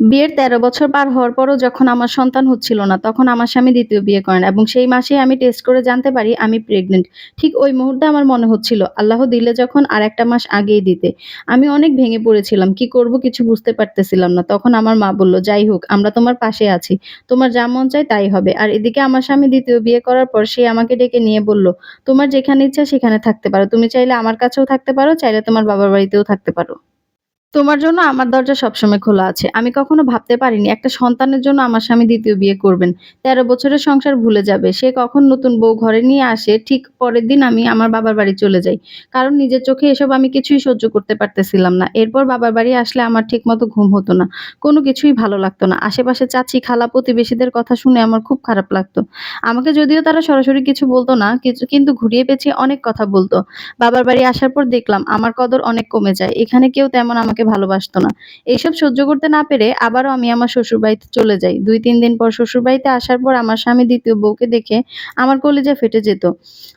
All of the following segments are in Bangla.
বিয়ের ১৩ বছর পার হওয়ার পরও যখন আমার সন্তান হচ্ছিল না, তখন আমার স্বামী দ্বিতীয় বিয়ে করেন এবং সেই মাসেই আমি টেস্ট করে জানতে পারি আমি প্রেগনেন্ট ঠিক ওই মুহূর্তে আমার মনে হচ্ছিল, আল্লাহ দিলে যখন আরেকটা মাস আগেই দিতে। আমি অনেক ভেঙে পড়েছিলাম। কি করব কিছু বুঝতে পারতেছিলাম না। তখন আমার মা বলল, "যাই হোক, আমরা তোমার পাশে আছি। তোমার যা মন চায় তাই হবে।" আর এদিকে আমার স্বামী দ্বিতীয় বিয়ে করার পর সে আমাকে ডেকে নিয়ে বলল, "তোমার যেখানে ইচ্ছা সেখানে থাকতে পারো। তুমি চাইলে আমার কাছেও থাকতে পারো, চাইলে তোমার বাবার বাড়িতেও থাকতে পারো। তোমার জন্য আমার দরজা সবসময় খোলা আছে। আমি কখনো ভাবতে পারিনি একটা সন্তানের জন্য আমার স্বামী ২য় বিয়ে করবেন। ১৩ বছরের সংসার ভুলে যাবে। সে কখন নতুন বউ ঘরে নিয়ে আসে ঠিক পরের দিন আমি আমার বাবার বাড়ি চলে যাই। কারণ নিজের চোখে এসব আমি কিছুই সহ্য করতে পারতেছিলাম না। এরপর বাবার বাড়ি আসলে আমার ঠিক মতো ঘুম হতো না। কোনো কিছুই ভালো লাগতো না। আশেপাশে চাচী, খালা, প্রতিবেশীদের কথা শুনে আমার খুব খারাপ লাগতো। আমাকে যদিও তারা সরাসরি কিছু বলতো না, কিছু কিন্তু ঘুরিয়ে পেঁচিয়ে অনেক কথা বলতো বাবার বাড়ি আসার পর দেখলাম আমার কদর অনেক কমে যায়। এখানে কেউ তেমন আমাকে ভালোবাসতো না। এইসব সহ্য করতে না পেরে আবারও আমি আমার শ্বশুরবাড়িতে চলে যাই। ২-৩ দিন পর শ্বশুরবাড়িতে আসার পর আমার স্বামী দ্বিতীয় বউকে দেখে আমার কলিজা ফেটে যেত।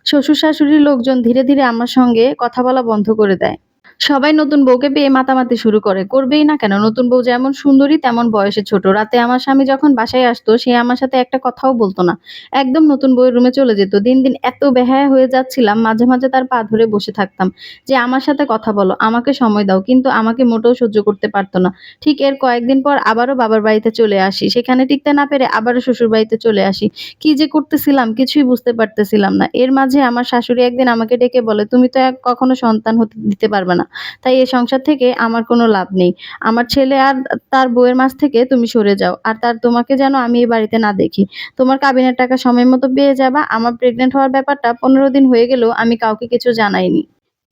শ্বশুর-শাশুড়ির লোকজন ধীরে, ধীরে আমার সঙ্গে কথা বলা বন্ধ করে দেয়। সবাই নতুন বউকে পেয়ে মাতামাতি শুরু করে। করবেই না কেন? নতুন বউ যেমন সুন্দরী তেমন বয়সে ছোট। রাতে আমার স্বামী যখন বাসায় আসতো সে আমার সাথে একটা কথাও বলতো না। একদম নতুন বউয়ের রুমে চলে যেত। দিন, দিন এত বেহায়া হয়ে যাচ্ছিলাম মাঝে, মাঝে তার পা ধরে বসে থাকতাম যে, "আমার সাথে কথা বলো, আমাকে সময় দাও।" কিন্তু আমাকে মোটেও সহ্য করতে পারতো না। ঠিক এর কয়েকদিন পর আবারও বাবার বাড়িতে চলে আসি। সেখানে টিকতে না পেরে আবারও শ্বশুরবাড়িতে চলে আসি। কি যে করতেছিলাম কিছুই বুঝতে পারতেছিলাম না। এর মাঝে আমার শাশুড়ি একদিন আমাকে ডেকে বলে, "তুমি তো কখনো সন্তান হতে দিতে পারবে না। তাই এই সংসার থেকে আমার কোনো লাভ নেই। আমার ছেলে আর তার বউয়ের মাছ থেকে তুমি সরে যাও। আর তার তোমাকে যেন আমি এই বাড়িতে না দেখি। তোমার কাবিনের টাকা সময় মতো পেয়ে যাবা। আমার প্রেগনেন্ট হওয়ার ব্যাপারটা ১৫ দিন হয়ে গেলেও আমি কাউকে কিছু জানাইনি।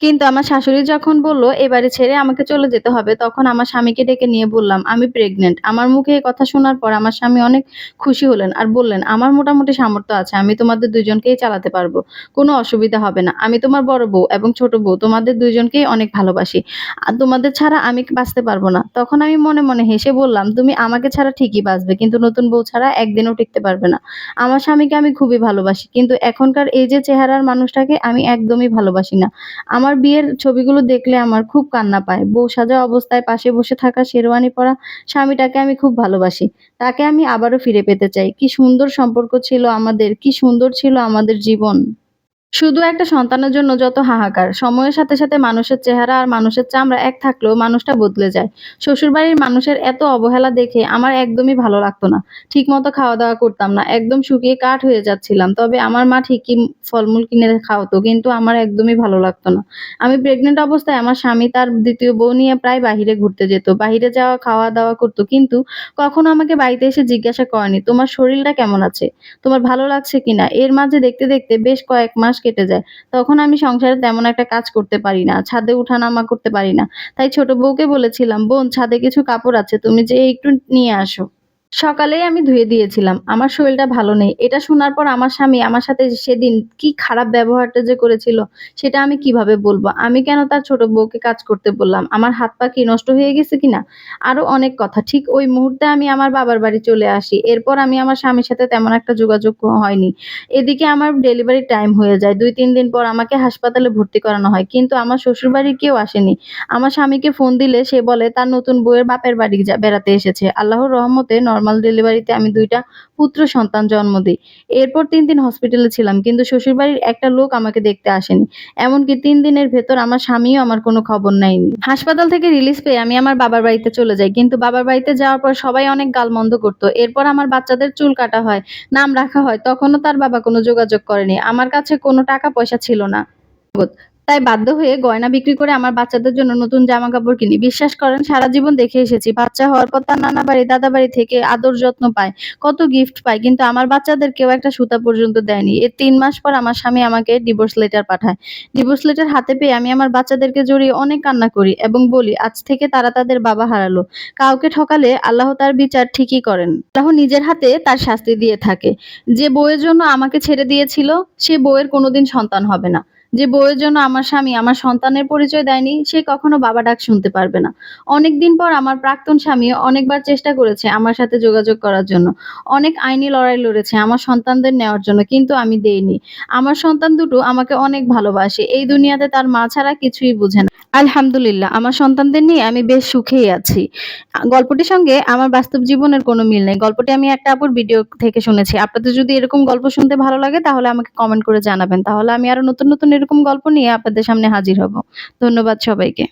কিন্তু আমার শাশুড়ি যখন বলল এ বাড়ি ছেড়ে আমাকে চলে যেতে হবে, তখন আমার স্বামীকে ডেকে নিয়ে বললাম, "আমি প্রেগন্যান্ট।" আমার মুখে এ কথা শোনার পর আমার স্বামী অনেক খুশি হলেন আর বললেন, "আমার মোটামুটি সামর্থ্য আছে। আমি তোমাদের ২ জনকেই চালাতে পারব। কোনো অসুবিধা হবে না। আমি তোমার বড় বউ এবং ছোট বউ তোমাদের ২ জনকেই অনেক ভালোবাসি। আর তোমাদের ছাড়া আমি বাঁচতে পারব না।" তখন আমি মনে, মনে হেসে বললাম, "তুমি আমাকে ছাড়া ঠিকই বাঁচবে, কিন্তু নতুন বউ ছাড়া একদিনও টিকতে পারবে না। আমার স্বামীকে আমি খুবই ভালোবাসি। কিন্তু এখনকার এই যে চেহারার মানুষটাকে আমি একদমই ভালোবাসি না। আমার বিয়ের ছবিগুলো দেখলে আমার খুব কান্না পায়। বউ সাজা অবস্থায় পাশে বসে থাকা শেরওয়ানি পরা স্বামীটাকে আমি খুব ভালোবাসি। তাকে আমি আবারও ফিরে পেতে চাই। কি সুন্দর সম্পর্ক ছিল আমাদের, কি সুন্দর ছিল আমাদের জীবন। শুধু একটা সন্তানের জন্য যত হাহাকার। সময়ের সাথে, সাথে মানুষের চেহারা আর মানুষের চামড়া এক থাকলেও মানুষটা বদলে যায়। শ্বশুরবাড়ির মানুষের এত অবহেলা দেখে আমার একদমই ভালো লাগতো না। ঠিকমতো খাওয়া-দাওয়া করতাম না। একদম শুকিয়ে কাঠ হয়ে যাচ্ছিলাম। তবে আমার মা ঠিকই ফলমূল কিনে খাওয়াতো, কিন্তু আমার একদমই ভালো লাগতো না। আমি প্রেগনেন্ট অবস্থায় আমার স্বামী তার দ্বিতীয় বউ নিয়ে প্রায় বাহিরে ঘুরতে যেত। বাহিরে যাওয়া, খাওয়া-দাওয়া করতো কিন্তু কখনো আমাকে বাড়িতে এসে জিজ্ঞাসা করেনি, "তোমার শরীরটা কেমন আছে? তোমার ভালো লাগছে কিনা?" এর মাঝে দেখতে, দেখতে বেশ কয়েক মাস কেটে যায়। তখন আমি সংসারে তেমন একটা কাজ করতে পারি না। ছাদে উঠা-নামা করতে পারি না। তাই ছোট বউকে বলেছিলাম, "বোন, ছাদে কিছু কাপড় আছে, তুমি যে একটু নিয়ে আসো।" সকালেই আমি ধুয়ে দিয়েছিলাম। আমার শরীরটা ভালো নেই। এটা শোনার পর আমার স্বামী আমার সাথে সেদিন কি খারাপ ব্যবহারটা যে করেছিল, সেটা আমি কীভাবে বলব আমি কেন তার ছোট বউকে কাজ করতে বললাম? আমার হাত-পা কি নষ্ট হয়ে গেছে কিনা? আরও অনেক কথা। ঠিক ওই মুহূর্তে আমি আমার বাবার বাড়ি চলে আসি। এরপর আমি আমার স্বামীর সাথে তেমন একটা যোগাযোগ হয়নি। এদিকে আমার ডেলিভারির টাইম হয়ে যায়। ২-৩ দিন পর আমাকে হাসপাতালে ভর্তি করানো হয়। কিন্তু আমার শ্বশুরবাড়ির কেউ আসেনি। আমার স্বামীকে ফোন দিলে সে বলে তার নতুন বউয়ের বাপের বাড়ি বেড়াতে এসেছে। আল্লাহর রহমতে নরমাল ডেলিভারিতে আমি ২ টা পুত্র সন্তান জন্ম দিই এরপর তিন দিন হসপিটালে ছিলাম। কিন্তু শ্বশুরবাড়ির একটা লোক আমাকে দেখতে আসেনি। এমনকি তিন দিনের ভেতর আমার স্বামীও আমার কোনো খবর নেয়নি। হাসপাতাল থেকে রিলিজ পেয়ে আমি আমার বাবার বাড়িতে চলে যাই। কিন্তু বাবার বাড়িতে যাওয়ার পর সবাই অনেক গালমন্দ করত। এরপর আমার বাচ্চাদের চুল কাটা হয়, নাম রাখা হয়। তখনও তার বাবা কোনো যোগাযোগ করেনি। আমার কাছে কোনো টাকা-পয়সা ছিল না। তাই বাধ্য হয়ে গয়না বিক্রি করে আমার বাচ্চাদের জন্য নতুন জামাকাপড় কিনি। বিশ্বাস করেন সারা জীবন দেখে এসেছি। বাচ্চা হওয়ার পর তার নানা বাড়ি, দাদা বাড়ি থেকে আদর যত্ন পায়, কত গিফট পায়। কিন্তু আমার বাচ্চাদের কেউ একটা সুতা পর্যন্ত দেয়নি। এর তিন মাস পর আমার স্বামী আমাকে ডিভোর্স লেটার পাঠায়। ডিভোর্স লেটার হাতে পেয়ে আমি আমার বাচ্চাদেরকে জড়িয়ে অনেক কান্না করি এবং বলি আজ থেকে তারা তাদের বাবা হারালো। কাউকে ঠকালে আল্লাহ তার বিচার ঠিকই করেন। আল্লাহ নিজের হাতে তার শাস্তি দিয়ে থাকে। যে বউয়ের জন্য আমাকে ছেড়ে দিয়েছিল, সে বউয়ের কোনোদিন সন্তান হবে না। যে বউয়ের জন্য আমার স্বামী আমার সন্তানের পরিচয় দেয়নি সে কখনো বাবা ডাক শুনতে পারবে না অনেকদিন পর আমার প্রাক্তন স্বামী অনেকবার চেষ্টা করেছে আমার সাথে যোগাযোগ করার জন্য অনেক আইনি লড়াই লড়েছে আমার সন্তানদের নেওয়ার জন্য কিন্তু আমি দেইনি আমার সন্তান দুটো আমাকে অনেক ভালোবাসে এই দুনিয়াতে তার মা ছাড়া কিছুই বুঝে না আলহামদুলিল্লাহ আমার সন্তানদের নিয়ে আমি বেশ সুখেই আছি গল্পটির সঙ্গে আমার বাস্তব জীবনের কোনো মিল নেই। গল্পটি আমি একটা আপুর ভিডিও থেকে শুনেছি। আপনাদের যদি এরকম গল্প শুনতে ভালো লাগে তাহলে আমাকে কমেন্ট করে জানাবেন। তাহলে আমি আরও নতুন, নতুন এরকম গল্প নিয়ে আপনাদের সামনে হাজির হব। ধন্যবাদ সবাইকে।